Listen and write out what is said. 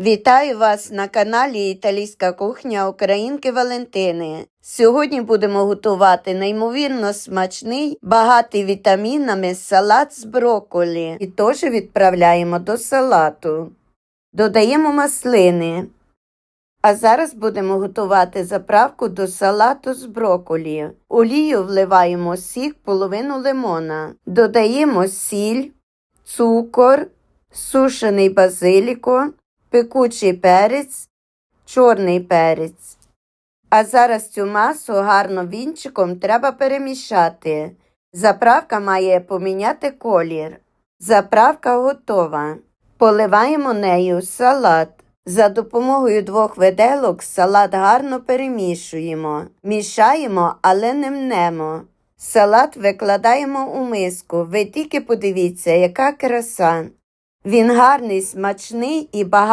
Вітаю вас на каналі Італійська кухня Українки Валентини. Сьогодні будемо готувати неймовірно смачний, багатий вітамінами салат з брокколі. І теж відправляємо до салату. Додаємо маслини. А зараз будемо готувати заправку до салату з брокколі. Олію вливаємо сік половину лимона. Додаємо сіль, цукор, сушений базиліко, пекучий перець, чорний перець. А зараз цю масу гарно вінчиком треба перемішати. Заправка має поміняти колір. Заправка готова. Поливаємо нею салат. За допомогою двох виделок салат гарно перемішуємо. Мішаємо, але не мнемо. Салат викладаємо у миску. Ви тільки подивіться, яка краса. Він гарний, смачний і багатий.